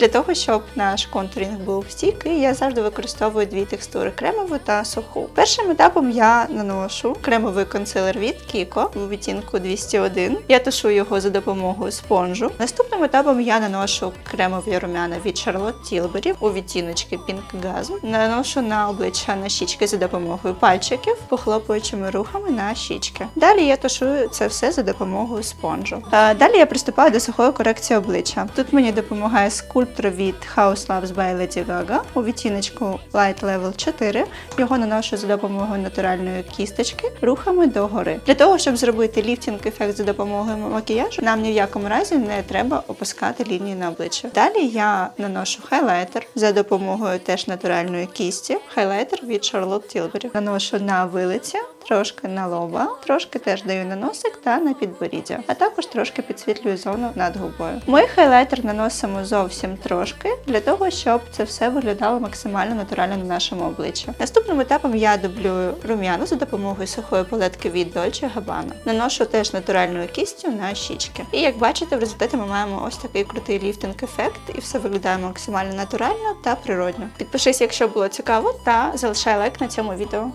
Для того, щоб наш контурінг був стійкий, я завжди використовую дві текстури кремову та суху. Першим етапом я наношу кремовий консилер від Kiko у відтінку 201. Я тушу його за допомогою спонжу. Наступним етапом я наношу кремові румяна від Charlotte Tilbury у відтіночки Pink Gasm. Наношу на обличчя на щічки за допомогою пальчиків, похлопуючими рухами на щічки. Далі я тушую це все за допомогою спонжу. Далі я приступаю до сухої корекції обличчя. Тут мені допомагає скульптор від House Labs by Lady Gaga у відтіночку Light Level 4. Його наношу за допомогою натуральної кісточки рухами догори. Для того, щоб зробити ліфтінг ефект за допомогою макіяжу, нам ні в якому разі не треба опускати лінії на обличчя. Далі я наношу хайлайтер за допомогою теж натуральної кісті. Хайлайтер від Charlotte Tilbury. Наношу на вилиці, трошки на лоба, трошки теж даю на носик та на підборіддя, а також трошки підсвітлюю зону над губою. Ми хайлайтер наносимо зовсім трошки для того, щоб це все виглядало максимально натурально на нашому обличчі. Наступним етапом я дублюю рум'яна за допомогою сухої палетки від Dolce Gabbana. Наношу теж натуральною кістю на щічки. І як бачите, в результаті ми маємо ось такий крутий ліфтинг ефект, і все виглядає максимально натурально та природньо. Підпишись, якщо було цікаво, та залишай лайк на цьому відео.